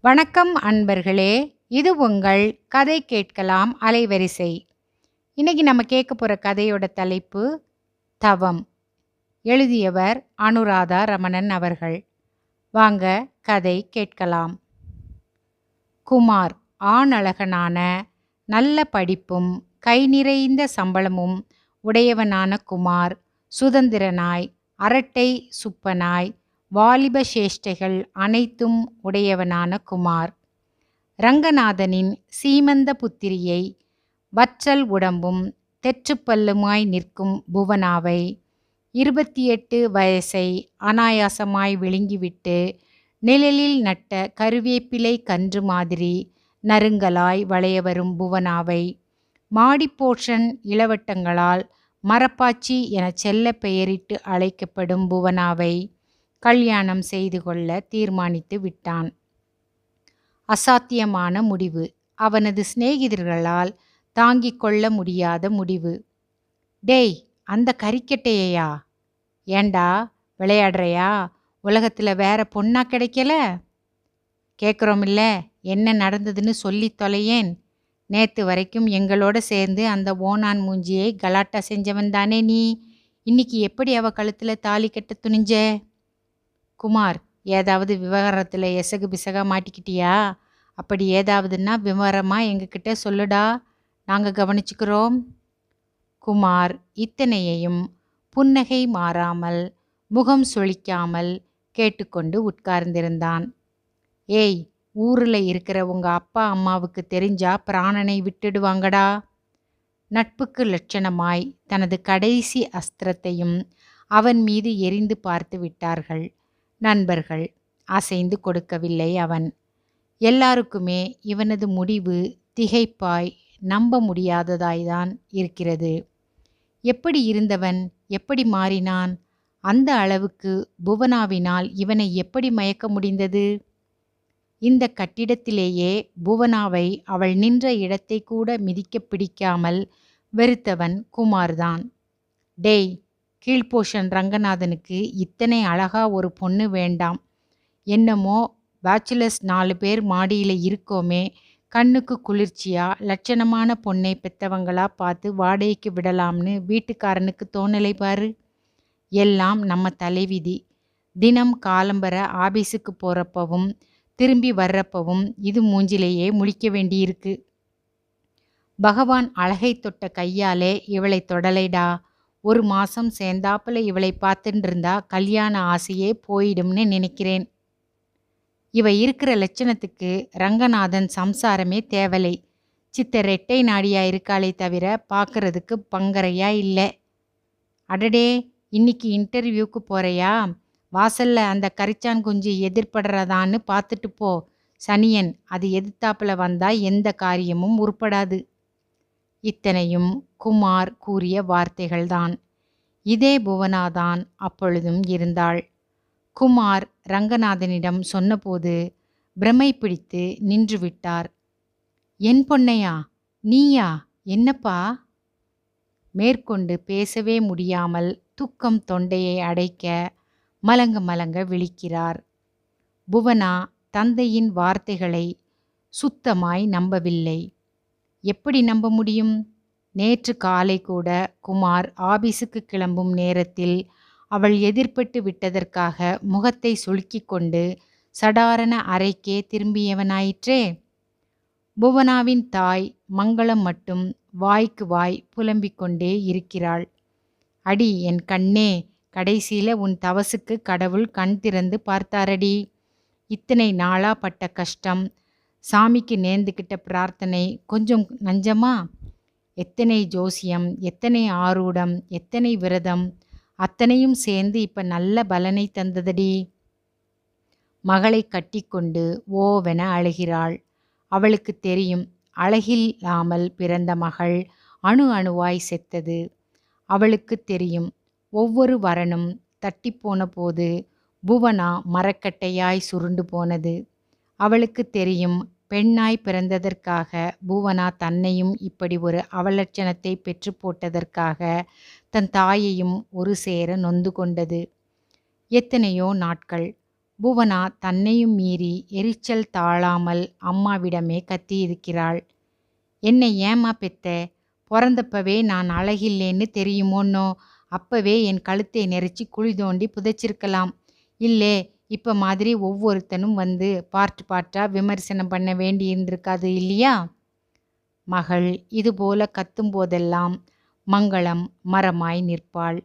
வணக்கம் அன்பர்களே இது உங்கள் கதை கேட்கலாம் அலைவரிசை. இன்னைக்கு நம்ம கேட்க போகிற கதையோட தலைப்பு தவம். எழுதியவர் அனுராதா ரமணன் அவர்கள். வாங்க கதை கேட்கலாம். குமார் ஆணழகனான நல்ல படிப்பும் கை நிறைந்த சம்பளமும் உடையவனான குமார் சுதந்திரனாய் அரட்டை சுப்பனாய் வாலிப சேஷ்டைகள் அனைத்தும் உடையவனான குமார். ரங்கநாதனின் சீமந்த புத்திரியை வற்றல் உடம்பும் தெற்றுப்பல்லுமாய் நிற்கும் புவனாவை இருபத்தி எட்டு வயசை அனாயாசமாய் விழுங்கிவிட்டு நிழலில் நட்ட கருவேப்பிலை கன்று மாதிரி நறுங்கலாய் வளைய வரும் புவனாவை மாடிப்போஷன் இளவட்டங்களால் மரப்பாச்சி என செல்ல பெயரிட்டு அழைக்கப்படும் புவனாவை கல்யாணம் செய்து கொள்ள தீர்மானித்து விட்டான். அசாத்தியமான முடிவு. அவனது சிநேகிதர்களால் தாங்கிக் கொள்ள முடியாத முடிவு. டேய் அந்த கறிக்கட்டையா ஏண்டா விளையாடுறையா? உலகத்தில் வேற பொண்ணா கிடைக்கல? கேட்குறோமில்ல என்ன நடந்ததுன்னு சொல்லி தொலையேன். நேற்று வரைக்கும் எங்களோட சேர்ந்து அந்த ஓனான் மூஞ்சியை கலாட்டா செஞ்சவன் தானே நீ. இன்னைக்கு எப்படி அவ கழுத்தில் தாலி கட்ட துணிஞ்ச? குமார் ஏதாவது விவகாரத்தில் எசகு பிசகா மாட்டிக்கிட்டியா? அப்படி ஏதாவதுன்னா விவரமாக எங்ககிட்ட சொல்லுடா. நாங்கள் கவனிச்சுக்கிறோம். குமார் இத்தனையையும் புன்னகை மாறாமல் முகம் சுழிக்காமல் கேட்டுக்கொண்டு உட்கார்ந்திருந்தான். ஏய் ஊரில் இருக்கிற உங்கள் அப்பா அம்மாவுக்கு தெரிஞ்சா பிராணனை விட்டுடுவாங்கடா. நட்புக்கு லட்சணமாய் தனது கடைசி அஸ்திரத்தையும் அவன் மீது எரிந்து பார்த்து விட்டார்கள். நண்பர்கள் அசைந்து கொடுக்கவில்லை அவன். எல்லாருக்குமே இவனது முடிவு திகைப்பாய் நம்ப முடியாததாய்தான் இருக்கிறது. எப்படி இருந்தவன் எப்படி மாறினான் அந்த அளவுக்கு புவனாவினால் இவனை எப்படி மயக்க முடிந்தது? இந்த கட்டிடத்திலேயே புவனாவை அவள் நின்ற இடத்தை கூட மிதிக்க பிடிக்காமல் வெறுத்தவன் குமார்தான். டேய் கீழ்போஷன் ரங்கநாதனுக்கு இத்தனை அழகா ஒரு பொண்ணு வேண்டாம். என்னமோ பேச்சுலர்ஸ் நாலு பேர் மாடியில் இருக்கோமே கண்ணுக்கு குளிர்ச்சியா லட்சணமான பொண்ணை பெத்தவங்களா பார்த்து வாடகைக்கு விடலாம்னு வீட்டுக்காரனுக்கு தோணலை பாரு. எல்லாம் நம்ம தலைவிதி. தினம் காலம்பர ஆபீஸுக்கு போகிறப்பவும் திரும்பி வர்றப்பவும் இது மூஞ்சிலேயே முழிக்க வேண்டியிருக்கு. பகவான் அழகை தொட்ட கையாலே இவளை தொடலைடா. ஒரு மாசம் சேர்ந்தாப்புல இவளை பார்த்துட்டு இருந்தா கல்யாண ஆசையே போயிடும்னு நினைக்கிறேன். இவ இருக்கிற லட்சணத்துக்கு ரங்கநாதன் சம்சாரமே தேவலை. சித்த ரெட்டை நாடியா இருக்காளே தவிர பார்க்கறதுக்கு பங்கரையா இல்லை. அடடே இன்னைக்கு இன்டர்வியூக்கு போறையா? வாசல்ல அந்த கரிச்சான் குஞ்சு எதிர்படுறதான்னு பார்த்துட்டு போ. சனியன் அது எதிர்த்தாப்புல வந்தா எந்த காரியமும் உருப்படாது. இத்தனையும் குமார் கூறிய வார்த்தைகள்தான். இதே புவனாதான் அப்பொழுதும் இருந்தாள். குமார் ரங்கநாதனிடம் சொன்னபோது பிரமை பிடித்து நின்று விட்டார் என் பொன்னையா நீயா என்னப்பா? மேற்கொண்டு பேசவே முடியாமல் துக்கம் தொண்டையை அடைக்க மலங்க மலங்க விழிக்கிறார். புவனா தந்தையின் வார்த்தைகளை சுத்தமாய் நம்பவில்லை. எப்படி நம்ப முடியும்? நேற்று காலை கூட குமார் ஆபீஸுக்கு கிளம்பும் நேரத்தில் அவள் எதிர்பட்டு விட்டதற்காக முகத்தை சுளுக்கிக் கொண்டு சடாரண அறைக்கே திரும்பியவனாயிற்றே. புவனாவின் தாய் மங்களம் மட்டும் வாய்க்கு வாய் புலம்பிக் கொண்டே இருக்கிறாள். அடி என் கண்ணே கடைசியில் உன் தவசுக்கு கடவுள் கண் திறந்து பார்த்தாரடி. இத்தனை நாளா பட்ட கஷ்டம். சாமிக்கு நேர்ந்துக்கிட்ட பிரார்த்தனை கொஞ்சம் நஞ்சமா? எத்தனை ஜோசியம் எத்தனை ஆரூடம் எத்தனை விரதம் அத்தனையும் சேர்ந்து இப்ப நல்ல பலனை தந்ததடி. மகளை கட்டிக்கொண்டு ஓவென அழுகிறாள். அவளுக்கு தெரியும் அழகில்லாமல் பிறந்த மகள் அணு அணுவாய் செத்தது. அவளுக்கு தெரியும் ஒவ்வொரு வரனும் தட்டிப்போன போது புவனா மரக்கட்டையாய் சுருண்டு போனது. அவளுக்கு தெரியும் பெண்ணாய் பிறந்ததற்காக புவனா தன்னையும் இப்படி ஒரு அவலட்சணத்தை பெற்று போட்டதற்காக தன் தாயையும் ஒரு சேர நொந்து கொண்டது. எத்தனையோ நாட்கள் புவனா தன்னையும் மீறி எரிச்சல் தாழாமல் அம்மாவிடமே கத்தியிருக்கிறாள். என்னை ஏம்மா பெத்த? பிறந்தப்பவே நான் அழகில்லேன்னு தெரியுமோன்னோ? அப்பவே என் கழுத்தை நெரிச்சு குழி தோண்டி புதைச்சிருக்கலாம். இல்லே இப்போ மாதிரி ஒவ்வொருத்தனும் வந்து பார்ட் பார்ட்டாக விமர்சனம் பண்ண வேண்டியிருந்திருக்காது இல்லையா? மகள் இதுபோல கத்தும் போதெல்லாம் மங்களம் மரமாய் நிற்பாள்.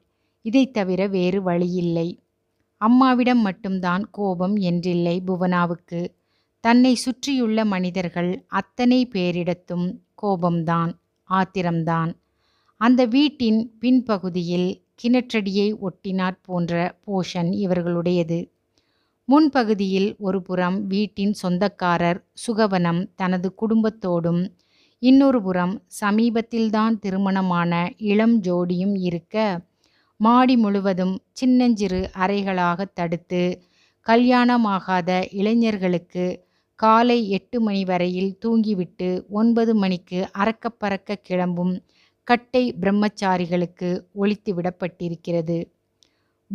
இதை தவிர வேறு வழியில்லை அம்மாவிடம் மட்டும்தான் கோபம் என்றில்லை புவனாவுக்கு. தன்னை சுற்றியுள்ள மனிதர்கள் அத்தனை பேரிடத்தும் கோபம்தான் ஆத்திரம்தான். அந்த வீட்டின் பின்பகுதியில் கிணற்றடியை ஒட்டினாற் போன்ற போஷன் இவர்களுடையது. முன்பகுதியில் ஒரு புறம் வீட்டின் சொந்தக்காரர் சுகவனம் தனது குடும்பத்தோடும் இன்னொரு புறம் சமீபத்தில்தான் திருமணமான இளம் ஜோடியும் இருக்க மாடி முழுவதும் சின்னஞ்சிறு அறைகளாக தடுத்து கல்யாணமாகாத இளைஞர்களுக்கு காலை எட்டு மணி வரையில் தூங்கிவிட்டு ஒன்பது மணிக்கு அறக்க பறக்க கிளம்பும் கட்டை பிரம்மச்சாரிகளுக்கு ஒழித்து விடப்பட்டிருக்கிறது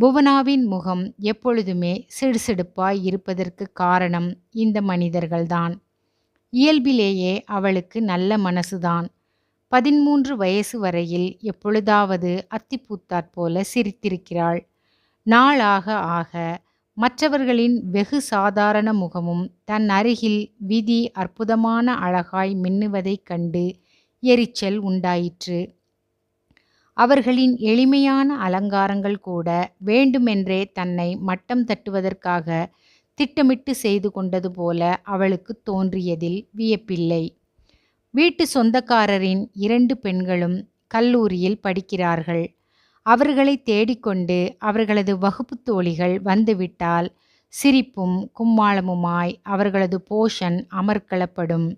புவனாவின் முகம் எப்பொழுதுமே சிடுசிடுப்பாய் இருப்பதற்கு காரணம் இந்த மனிதர்கள்தான். இயல்பிலேயே அவளுக்கு நல்ல மனசுதான். பதிமூன்று வயசு வரையில் எப்பொழுதாவது அத்திப்பூத்தாற் போல சிரித்திருக்கிறாள். நாளாக ஆக மற்றவர்களின் வெகு சாதாரண முகமும் தன் அருகில் விதி அற்புதமான அழகாய் மின்னுவதைக் கண்டு எரிச்சல் உண்டாயிற்று. அவர்களின் எளிமையான அலங்காரங்கள் கூட வேண்டுமென்றே தன்னை மட்டம் தட்டுவதற்காக திட்டமிட்டு செய்து கொண்டது போல அவளுக்கு தோன்றியதில் வியப்பில்லை. வீட்டு சொந்தக்காரரின் இரண்டு பெண்களும் கல்லூரியில் படிக்கிறார்கள். அவர்களை தேடிக்கொண்டு அவர்களது வகுப்பு தோழிகள் வந்துவிட்டால் சிரிப்பும் கும்மாளமுமாய் அவர்களது போஷன் அமர்க்களப்படும்.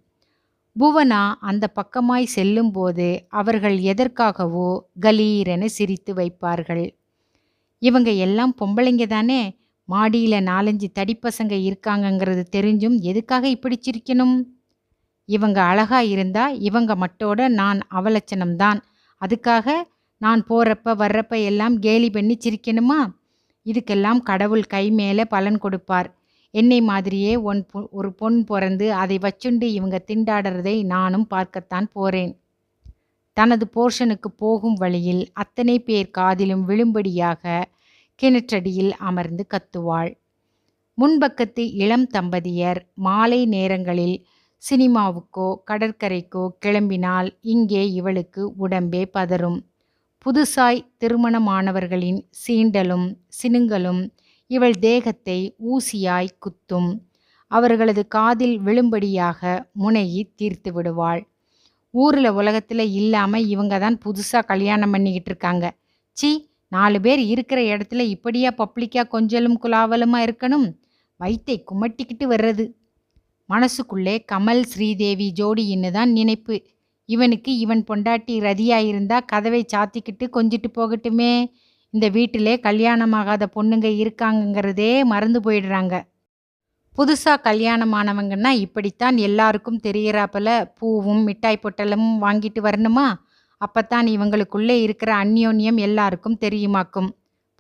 புவனா அந்த பக்கமாய் செல்லும்போது அவர்கள் எதற்காகவோ கலீரென சிரித்து வைப்பார்கள். இவங்க எல்லாம் பொம்பளைங்க தானே? மாடியில் நாலஞ்சு தடிப்பசங்க இருக்காங்கங்கிறது தெரிஞ்சும் எதுக்காக இப்படி சிரிக்கணும்? இவங்க அழகா இருந்தா இவங்க மட்டோட நான் அவலட்சணம்தான் அதுக்காக நான் போறப்ப வர்றப்ப எல்லாம் கேலி பண்ணி சிரிக்கணுமா? இதுக்கெல்லாம் கடவுள் கை மேலே பலன் கொடுப்பார். என்னை மாதிரியே ஒன் பொ ஒரு பொன் பிறந்து அதை வச்சுண்டு இவங்க திண்டாடுறதை நானும் பார்க்கத்தான் போறேன். தனது போர்ஷனுக்கு போகும் வழியில் அத்தனை பேர் காதிலும் விழும்படியாக கிணற்றடியில் அமர்ந்து கத்துவாள். முன்பக்கத்து இளம் தம்பதியர் மாலை நேரங்களில் சினிமாவுக்கோ கடற்கரைக்கோ கிளம்பினால் இங்கே இவளுக்கு உடம்பே பதறும். புதுசாய் திருமணமானவர்களின் சீண்டலும் சினுங்கலும் இவள் தேகத்தை ஊசியாய் குத்தும். அவர்களது காதில் விழும்படியாக முனையி தீர்த்து விடுவாள். ஊரில் உலகத்தில் இல்லாமல் இவங்க தான் புதுசாக கல்யாணம் பண்ணிக்கிட்டு இருக்காங்க. சி நாலு பேர் இருக்கிற இடத்துல இப்படியா பப்ளிக்காக கொஞ்சலும் குலாவலுமா இருக்கணும்? வயிற்றை குமட்டிக்கிட்டு வர்றது. மனசுக்குள்ளே கமல் ஸ்ரீதேவி ஜோடின்னு தான் நினைப்பு. இவனுக்கு இவன் பொண்டாட்டி ரதியாயிருந்தா கதவை சாத்திக்கிட்டு கொஞ்சிட்டு போகட்டுமே. இந்த வீட்டிலே கல்யாணமாகாத பொண்ணுங்க இருக்காங்கங்கிறதே மறந்து போயிடுறாங்க. புதுசாக கல்யாணமானவங்கன்னா இப்படித்தான் எல்லாருக்கும் தெரிகிறாப்பில் பூவும் மிட்டாய் பொட்டலும் வாங்கிட்டு வரணுமா? அப்பத்தான் இவங்களுக்குள்ளே இருக்கிற அந்யோன்யம் எல்லாருக்கும் தெரியுமாக்கும்.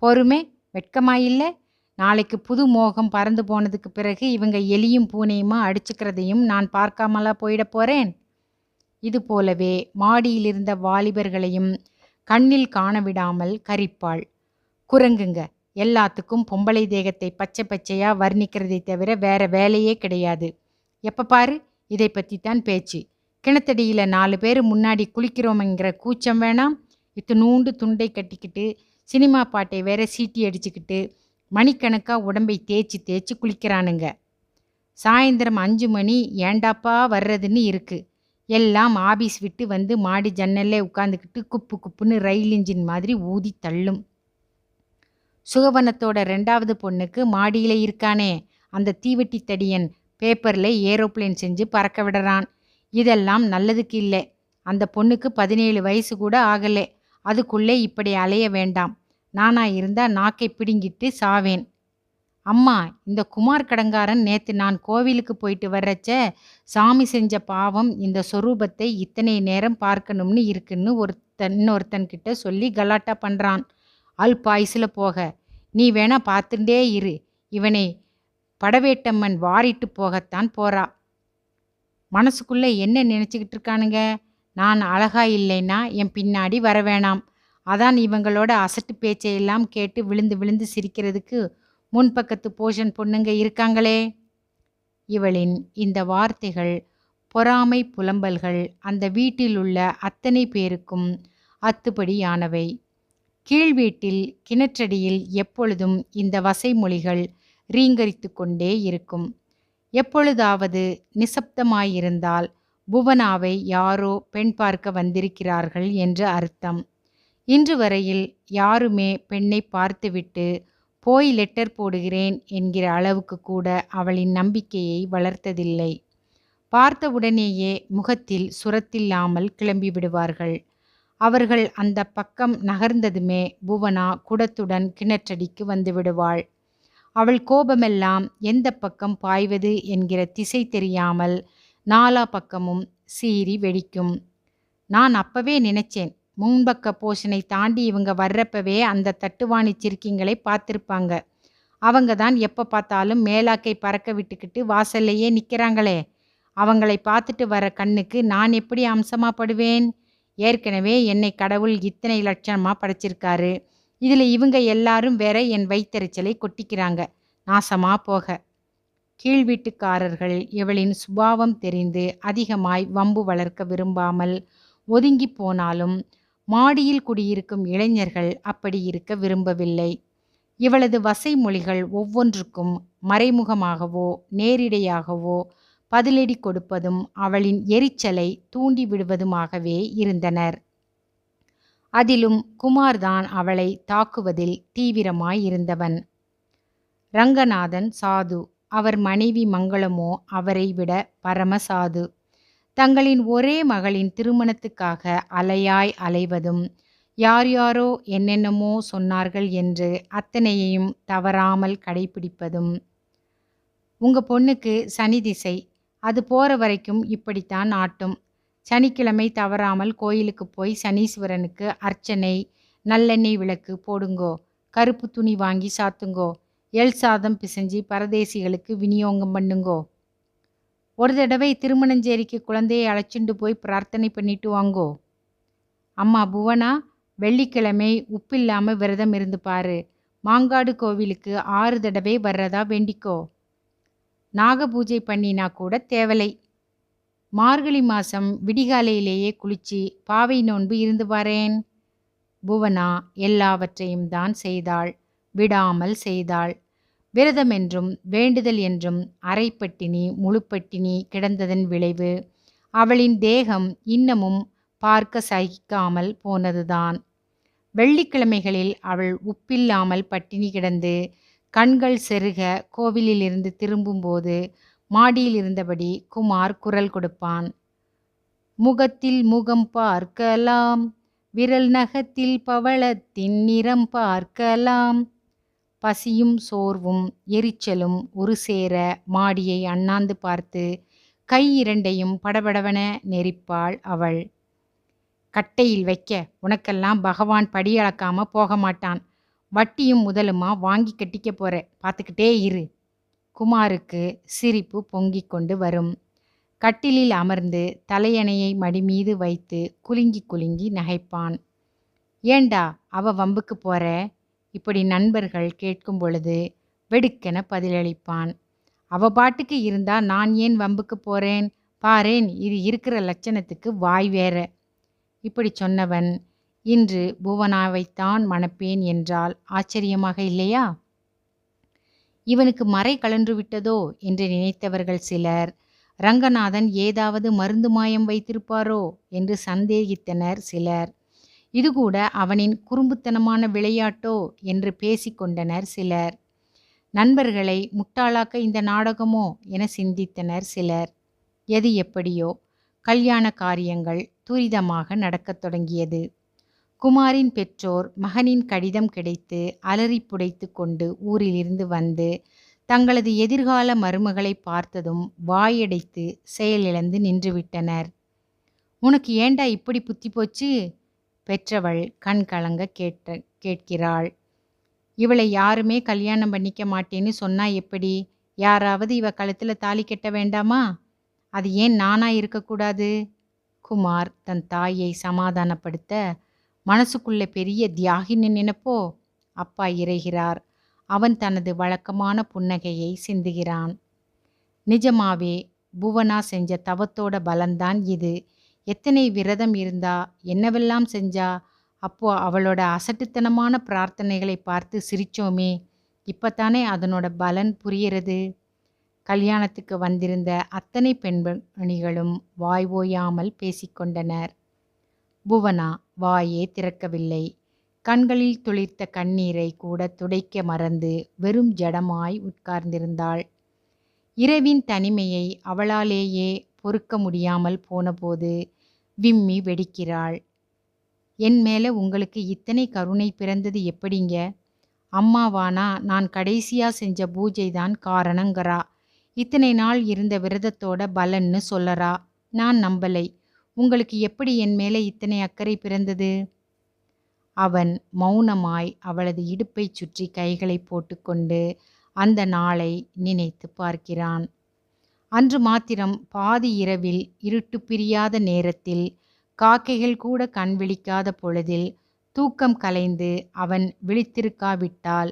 பொறுமை வெட்கமாயில்லை? நாளைக்கு புது மோகம் பறந்து போனதுக்கு பிறகு இவங்க எலியும் பூனையுமா அடிச்சுக்கிறதையும் நான் பார்க்காமலா போயிட போகிறேன் இது போலவே மாடியிலிருந்த வாலிபர்களையும் கண்ணில் காண விடாமல் கரிப்பாள். குரங்குங்க. எல்லாத்துக்கும் பொம்பளை தேகத்தை பச்சை பச்சையாக வர்ணிக்கிறதை தவிர வேற வேலையே கிடையாது. எப்போ பாரு? இதை பற்றி தான் பேச்சு. கிணத்தடியில் நாலு பேர் முன்னாடி குளிக்கிறோமேங்கிற கூச்சம் வேணாம். இத்தினூண்டு துண்டை கட்டிக்கிட்டு சினிமா பாட்டை வேற சீட்டி அடிச்சுக்கிட்டு மணிக்கணக்காக உடம்பை தேய்ச்சி தேய்ச்சி குளிக்கிறானுங்க. சாயந்தரம் அஞ்சு மணி ஏண்டாப்பா வர்றதுன்னு இருக்குது எல்லாம் ஆபீஸ் விட்டு வந்து மாடி ஜன்னல்லே உட்காந்துக்கிட்டு குப்பு குப்புன்னு ரயில் இன்ஜின் மாதிரி ஊதி தள்ளும். சுகவனத்தோட ரெண்டாவது பொண்ணுக்கு மாடியில் இருக்கானே அந்த தீவெட்டி தடியன் பேப்பரில் ஏரோப்ளேன் செஞ்சு பறக்க விடுறான். இதெல்லாம் நல்லதுக்கு இல்லை. அந்த பொண்ணுக்கு பதினேழு வயசு கூட ஆகலை. அதுக்குள்ளே இப்படி அலைய வேண்டாம். நானா இருந்தால் நாக்கை பிடுங்கிட்டு சாவேன். அம்மா இந்த குமார் கடங்காரன் நேற்று நான் கோவிலுக்கு போயிட்டு வர்றச்ச சாமி செஞ்ச பாவம் இந்த சொரூபத்தை இத்தனை நேரம் பார்க்கணும்னு இருக்குன்னு ஒருத்தன் இன்னொருத்தன்கிட்ட சொல்லி கலாட்டா பண்ணுறான் அல் பாய்ஸில் போக நீ வேணா பார்த்துட்டே இரு. இவனை படவேட்டம்மன் வாரிட்டு போகத்தான் போறா. மனசுக்குள்ளே என்ன நினச்சிக்கிட்டு இருக்கானுங்க? நான் அழகா இல்லைன்னா என் பின்னாடி வர வேணாம். அதான் இவங்களோட அசட்டு பேச்சையெல்லாம் கேட்டு விழுந்து விழுந்து சிரிக்கிறதுக்கு முன்பக்கத்து போஷன் பொண்ணுங்க இருக்காங்களே? இவளின் இந்த வார்த்தைகள் பொறாமை புலம்பல்கள் அந்த வீட்டில் உள்ள அத்தனை பேருக்கும் அத்துப்படியானவை. கீழ் வீட்டில் கிணற்றடியில் எப்பொழுதும் இந்த வசைமொழிகள் ரீங்கரித்து கொண்டே இருக்கும். எப்பொழுதாவது நிசப்தமாயிருந்தால் புவனாவை யாரோ பெண் பார்க்க வந்திருக்கிறார்கள் என்று அர்த்தம். இன்று வரையில் யாருமே பெண்ணை பார்த்துவிட்டு போய் லெட்டர் போடுகிறேன் என்கிற அளவுக்கு கூட அவளின் நம்பிக்கையை வளர்த்ததில்லை. பார்த்தவுடனேயே முகத்தில் சுரத்தில்லாமல் கிளம்பி விடுவார்கள். அவர்கள் அந்த பக்கம் நகர்ந்ததுமே புவனா குடத்துடன் கிணற்றடிக்கு வந்து விடுவாள். அவள் கோபமெல்லாம் எந்த பக்கம் பாய்வது என்கிற திசை தெரியாமல் நாலா பக்கமும் சீறி வெடிக்கும். நான் அப்பவே நினைச்சேன் முன்பக்க போஷனை தாண்டி இவங்க வர்றப்பவே அந்த தட்டுவாணி சிறுக்கிங்களை பார்த்துருப்பாங்க. அவங்க தான் எப்போ பார்த்தாலும் மேலாக்கை பறக்க விட்டுக்கிட்டு வாசல்லையே நிற்கிறாங்களே அவங்களை பார்த்துட்டு வர கண்ணுக்கு நான் எப்படி அம்சமாப்படுவேன் ஏற்கனவே என்னை கடவுள் இத்தனை லட்சணமாக படைச்சிருக்காரு. இதில் இவங்க எல்லாரும் வேற என் வைத்தறிச்சலை கொட்டிக்கிறாங்க. நாசமாக போக. கீழ் வீட்டுக்காரர்கள் இவளின் சுபாவம் தெரிந்து அதிகமாய் வம்பு வளர்க்க விரும்பாமல் ஒதுங்கி போனாலும் மாடியில் குடியிருக்கும் இளைஞர்கள் அப்படி இருக்க விரும்பவில்லை. இவளது வசை மொழிகள் ஒவ்வொன்றுக்கும் மறைமுகமாகவோ நேரிடையாகவோ பதிலடி கொடுப்பதும் அவளின் எரிச்சலை தூண்டி விடுவதுமாகவே இருந்தனர். அதிலும் குமார்தான் அவளை தாக்குவதில் தீவிரமாயிருந்தவன். ரங்கநாதன் சாது அவர் மனைவி மங்களமோ அவரை விட பரமசாது. தங்களின் ஒரே மகளின் திருமணத்துக்காக அலையாய் அலைவதும் யார் யாரோ என்னென்னமோ சொன்னார்கள் என்று அத்தனையையும் தவறாமல் கடைபிடிப்பதும் உங்கள் பொண்ணுக்கு சனி திசை. அது போகிற வரைக்கும் இப்படித்தான் ஆட்டும். சனிக்கிழமை தவறாமல் கோயிலுக்கு போய் சனீஸ்வரனுக்கு அர்ச்சனை நல்லெண்ணெய் விளக்கு போடுங்கோ. கருப்பு துணி வாங்கி சாத்துங்கோ. எல் சாதம் பிசைஞ்சி பரதேசிகளுக்கு விநியோகம் பண்ணுங்கோ. ஒரு தடவை திருமணஞ்சேரிக்கு குழந்தையை அழைச்சிண்டு போய் பிரார்த்தனை பண்ணிட்டு வாங்கோ. அம்மா புவனா வெள்ளிக்கிழமை உப்பில்லாமல் விரதம் இருந்து பாரு. மாங்காடு கோவிலுக்கு ஆறு தடவை வர்றதா வேண்டிக்கோ. நாக பூஜை பண்ணினா கூட தேவலை. மார்கழி மாதம் விடிகாலையிலேயே குளிச்சு பாவை நோன்பு இருந்து பாரேன் புவனா எல்லாவற்றையும் தான் செய்தாள். விடாமல் செய்தாள். விரதம் என்றும் வேண்டுதல் என்றும் அரைப்பட்டினி முழுப்பட்டினி கிடந்ததன் விளைவு அவளின் தேகம் இன்னமும் பார்க்க சகிக்காமல் போனதுதான். வெள்ளிக்கிழமைகளில் அவள் உப்பில்லாமல் பட்டினி கிடந்து கண்கள் செருக கோவிலிலிருந்து திரும்பும்போது மாடியில் இருந்தபடி குமார் குரல் கொடுப்பான். முகத்தில் முகம் பார்க்கலாம் விரல் நகத்தில் பவளத்தின் நிறம் பார்க்கலாம் பசியும் சோர்வும் எரிச்சலும் ஒரு சேர மாடியை அண்ணாந்து பார்த்து கை இரண்டையும் படபடவென நெரிப்பாள் அவள். கட்டையில் வைக்க உனக்கெல்லாம் பகவான் படி அளக்காம போக மாட்டான். வட்டியும் முதலுமா வாங்கி கட்டிக்க போற. பார்த்துக்கிட்டே இரு குமாருக்கு சிரிப்பு பொங்கிக் கொண்டு வரும். கட்டிலில் அமர்ந்து தலையணையை மடி மீது வைத்து குலுங்கி குலுங்கி நகைப்பான். ஏண்டா அவ வம்புக்கு போற? இப்படி நண்பர்கள் கேட்கும் பொழுது வெடுக்கென பதிலளிப்பான். அவ பாட்டுக்கு இருந்தா நான் ஏன் வம்புக்கு போறேன்? பாரேன் இது இருக்கிற லட்சணத்துக்கு வாய் வேற. இப்படி சொன்னவன் இன்று புவனாவைத்தான் மணப்பேன் என்றால் ஆச்சரியமாக இல்லையா? இவனுக்கு மறை கலன்று விட்டதோ? என்று நினைத்தவர்கள் சிலர் ரங்கநாதன் ஏதாவது மருந்து மாயம் வைத்திருப்பாரோ? என்று சந்தேகித்தனர் சிலர். இது கூட அவனின் குறும்புத்தனமான விளையாட்டோ என்று பேசிக்கொண்டனர் சிலர். நண்பர்களை முட்டாளாக்க இந்த நாடகமோ என சிந்தித்தனர் சிலர். எது எப்படியோ கல்யாண காரியங்கள் துரிதமாக நடக்கத் தொடங்கியது. குமாரின் பெற்றோர் மகனின் கடிதம் கிடைத்து அலறி புடைத்து கொண்டு ஊரிலிருந்து வந்து தங்களது எதிர்கால மருமகளை பார்த்ததும் வாயடைத்து செயலிழந்து நின்றுவிட்டனர். உனக்கு ஏண்டா இப்படி புத்தி போச்சு? பெற்றவள் கண் கலங்க கேட்ட கேட்கிறாள். இவளை யாருமே கல்யாணம் பண்ணிக்க மாட்டேன்னு சொன்னா எப்படி? யாராவது இவ கழுத்தில் தாலி கட்ட வேண்டாமா? அது ஏன் நானா இருக்கக்கூடாது? குமார் தன் தாயை சமாதானப்படுத்த மனசுக்குள்ள பெரிய தியாகின்னு நினைப்போ? அப்பா இறைகிறார். அவன் தனது வழக்கமான புன்னகையை சிந்துகிறான். நிஜமாவே புவனா செஞ்ச தவத்தோட பலன்தான் இது. எத்தனை விரதம் இருந்தா என்னவெல்லாம் செஞ்சா அப்போ அவளோட அசட்டுத்தனமான பிரார்த்தனைகளை பார்த்து சிரிச்சோமே இப்பத்தானே அதனோட பலன் புரியறது? கல்யாணத்துக்கு வந்திருந்த அத்தனை பெண்மணிகளும் வாய் ஓயாமல் பேசிக்கொண்டனர் புவனா வாயே திறக்கவில்லை. கண்களில் துளிர்த்த கண்ணீரை கூட துடைக்க மறந்து வெறும் ஜடமாய் உட்கார்ந்திருந்தாள். இரவின் தனிமையை அவளாலேயே பொறுக்க முடியாமல் போனபோது விம்மி வெடிக்கிறாள். என் மேலே உங்களுக்கு இத்தனை கருணை பிறந்தது எப்படிங்க? அம்மாவானா? நான் கடைசியாக செஞ்ச பூஜை தான் காரணங்கிறா. இத்தனை நாள் இருந்த விரதத்தோட பலன்னு சொல்லறா. நான் நம்பலை. உங்களுக்கு எப்படி என் மேலே இத்தனை அக்கறை பிறந்தது? அவன் மௌனமாய் அவளது இடுப்பைச் சுற்றி கைகளை போட்டுக்கொண்டு அந்த நாளை நினைத்து பார்க்கிறான். அன்று மாத்திரம் பாதி இரவில் இருட்டு பிரியாத நேரத்தில் காக்கைகள் கூட கண் விழிக்காத பொழுதில் தூக்கம் கலைந்து அவன் விழித்திருக்காவிட்டால்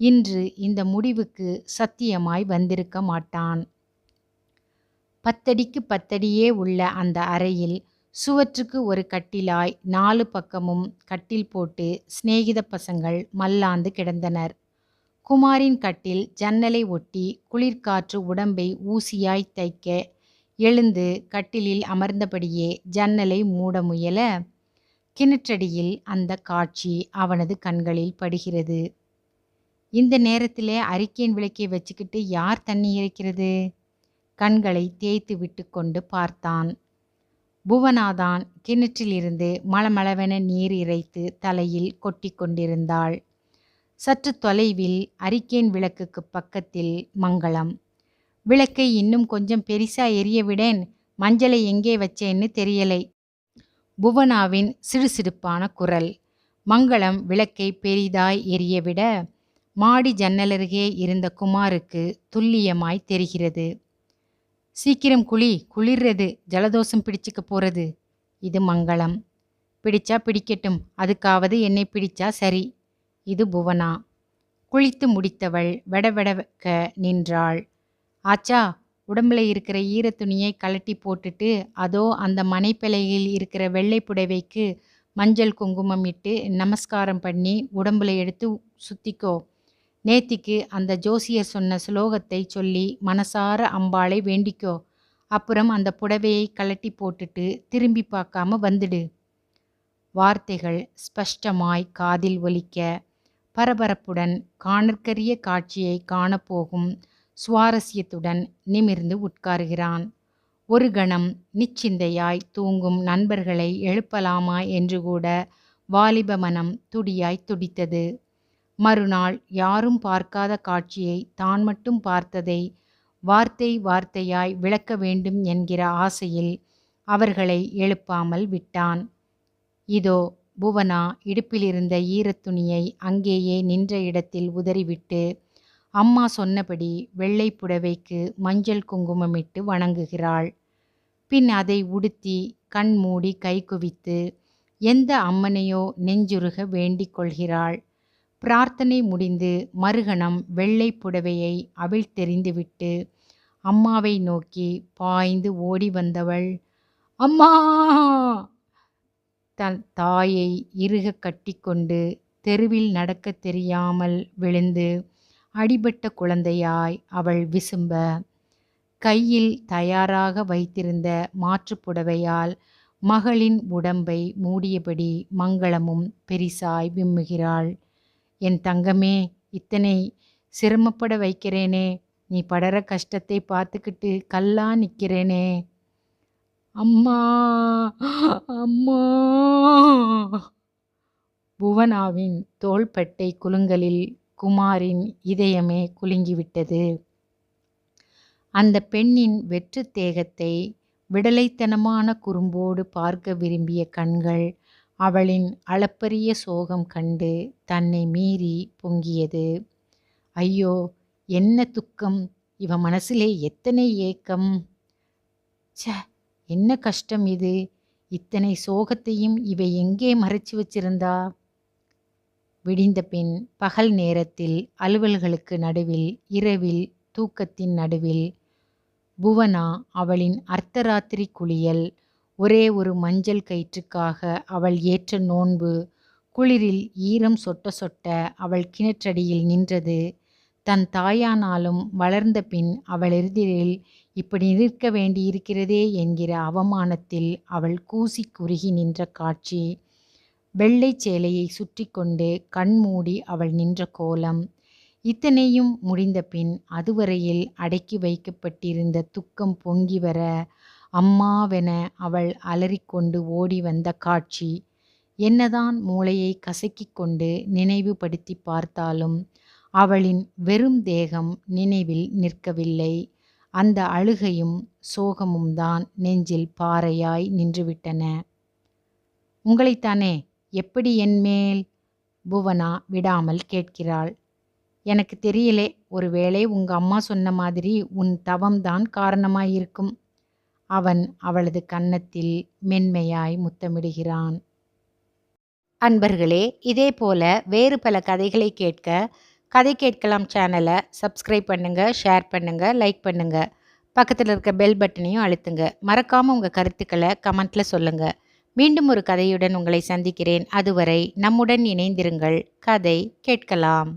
இன்று இந்த முடிவுக்கு சத்தியமாய் வந்திருக்க மாட்டான். பத்தடிக்கு பத்தடியே உள்ள அந்த அறையில் சுவற்றுக்கு ஒரு கட்டிலாய் நாலு பக்கமும் கட்டில் போட்டு சிநேகித பசங்கள் மல்லாந்து கிடந்தனர். குமாரின் கட்டில் ஜன்னலை ஒட்டி குளிர்காற்று உடம்பை ஊசியாய் தைக்க எழுந்து கட்டிலில் அமர்ந்தபடியே ஜன்னலை மூட முயல கிணற்றடியில் அந்த காட்சி அவனது கண்களில் படுகிறது. இந்த நேரத்திலே அறிக்கையின் விளக்கை வச்சுக்கிட்டு யார் தண்ணி இருக்கிறது கண்களை தேய்த்து விட்டு கொண்டு பார்த்தான். புவனாதான் கிணற்றிலிருந்து மளமளவென நீர் இறைத்து தலையில் கொட்டி கொண்டிருந்தாள். சற்று தொலைவில் அரிக்கேன் விளக்குக்கு பக்கத்தில் மங்களம். விளக்கை இன்னும் கொஞ்சம் பெரிசா எரியவிடேன் மஞ்சளை எங்கே வச்சேன்னு தெரியலை. புவனாவின் சிடுசிடுப்பான குரல். மங்களம் விளக்கை பெரிதாய் எரியவிட மாடி ஜன்னலருகே இருந்த குமாருக்கு துல்லியமாய் தெரிகிறது. சீக்கிரம் குழி குளிர்றது ஜலதோஷம் பிடிச்சுக்க போறது. இது மங்களம். பிடிச்சா பிடிக்கட்டும் அதுக்காவது என்னை பிடிச்சா சரி. இது புவனா. குளித்து முடித்தவள் வெடவெடக்க நின்றாள். ஆச்சா உடம்புல இருக்கிற ஈரத்துணியை கலட்டி கழட்டி போட்டுட்டு அதோ அந்த மனைப்பிலையில் இருக்கிற வெள்ளை புடவைக்கு மஞ்சள் குங்குமம் இட்டு நமஸ்காரம் பண்ணி உடம்புல எடுத்து சுத்திக்கோ. நேத்திக்கு அந்த ஜோசியர் சொன்ன ஸ்லோகத்தை சொல்லி மனசார அம்பாளை வேண்டிக்கோ. அப்புறம் அந்த புடவையை கழட்டி போட்டுட்டு திரும்பி பார்க்காம வந்துடு. வார்த்தைகள் ஸ்பஷ்டமாய் காதில் ஒலிக்க பரபரப்புடன் காணற்கரிய காட்சியை காணப்போகும் சுவாரஸ்யத்துடன் நிமிர்ந்து உட்காருகிறான். ஒரு கணம் நிச்சிந்தையாய் தூங்கும் நண்பர்களை எழுப்பலாமா என்று கூட வாலிப மனம் துடியாய் துடித்தது. மறுநாள் யாரும் பார்க்காத காட்சியை தான் மட்டும் பார்த்ததை வார்த்தை வார்த்தையாய் விளக்க வேண்டும் என்கிற ஆசையில் அவர்களை எழுப்பாமல் விட்டான். இதோ புவனா இடுப்பிலிருந்த ஈரத்துணியை அங்கேயே நின்ற இடத்தில் உதறிவிட்டு அம்மா சொன்னபடி வெள்ளை புடவைக்கு மஞ்சள் குங்குமமிட்டு வணங்குகிறாள். பின் அதை உடுத்தி கண் மூடி கை குவித்து எந்த அம்மனையோ நெஞ்சுருக வேண்டிக் கொள்கிறாள். பிரார்த்தனை முடிந்து மறுகணம் வெள்ளை புடவையை அவிழ்த்தெறிந்துவிட்டு அம்மாவை நோக்கி பாய்ந்து ஓடி வந்தவள் அம்மா! தன் தாயை இறுக கட்டிக்கொண்டு தெருவில் நடக்கத் தெரியாமல் விழுந்து அடிபட்ட குழந்தையாய் அவள் விசும்ப. கையில் தயாராக வைத்திருந்த மாற்றுப் புடவையால் மகளின் உடம்பை மூடியபடி மங்களமும் பெரிசாய் விம்முகிறாள். என் தங்கமே இத்தனை சிரமப்பட வைக்கிறேனே. நீ படற கஷ்டத்தை பார்த்துக்கிட்டு கல்லா நிற்கிறேனே அம்மா அம்மா. புவனாவின் தோள்பட்டை குலுங்கலில் குமாரின் இதயமே குலுங்கிவிட்டது. அந்த பெண்ணின் வெற்று தேகத்தை விடலைத்தனமான குறும்போடு பார்க்க விரும்பிய கண்கள் அவளின் அளப்பரிய சோகம் கண்டு தன்னை மீறி பொங்கியது. ஐயோ என்ன துக்கம்? இவ மனசிலே எத்தனை ஏக்கம்? சே என்ன கஷ்டம் இது? இத்தனை சோகத்தையும் இவை எங்கே மறைச்சு வச்சிருந்தா? விடிந்த பின் பகல் நேரத்தில் அலுவல்களுக்கு நடுவில் இரவில் தூக்கத்தின் நடுவில் புவனா அவளின் அர்த்தராத்திரி குளியல் ஒரே ஒரு மஞ்சள் கயிற்றுக்காக அவள் ஏற்ற நோன்பு குளிரில் ஈரம் சொட்ட சொட்ட அவள் கிணற்றடியில் நின்றது தன் தாயானாலும் வளர்ந்த பின் அவள் எதிரில் இப்படி நிற்க வேண்டியிருக்கிறதே என்கிற அவமானத்தில் அவள் கூசி குறுகி நின்ற காட்சி. வெள்ளை சேலையை சுற்றி கொண்டு கண்மூடி அவள் நின்ற கோலம். இத்தனையும் முடிந்த பின் அதுவரையில் அடக்கி வைக்கப்பட்டிருந்த துக்கம் பொங்கி வர அம்மாவென அவள் அலறிக்கொண்டு ஓடி வந்த காட்சி. என்னதான் மூளையை கசக்கிக் கொண்டு நினைவுபடுத்தி பார்த்தாலும் அவளின் வெறும் தேகம் நினைவில் நிற்கவில்லை. அந்த அழுகையும் சோகமும் தான் நெஞ்சில் பாறையாய் நின்றுவிட்டன. உங்களைத்தானே எப்படி என்மேல் புவனா விடாமல் கேட்கிறாள்? எனக்கு தெரியலே ஒருவேளை உங்க அம்மா சொன்ன மாதிரி உன் தவம்தான் காரணமாயிருக்கும். அவன் அவளது கன்னத்தில் மென்மையாய் முத்தமிடுகிறான். அன்பர்களே இதே போல வேறு பல கதைகளை கேட்க கதை கேட்கலாம் சேனலை சப்ஸ்கிரைப் பண்ணுங்கள் ஷேர் பண்ணுங்கள் லைக் பண்ணுங்கள் பக்கத்தில் இருக்க பெல் பட்டனையும் அழுத்துங்க. மறக்காமல் உங்கள் கருத்துக்களை கமெண்ட்டில் சொல்லுங்கள் மீண்டும் ஒரு கதையுடன் உங்களை சந்திக்கிறேன். அதுவரை நம்முடன் இணைந்திருங்கள். கதை கேட்கலாம்.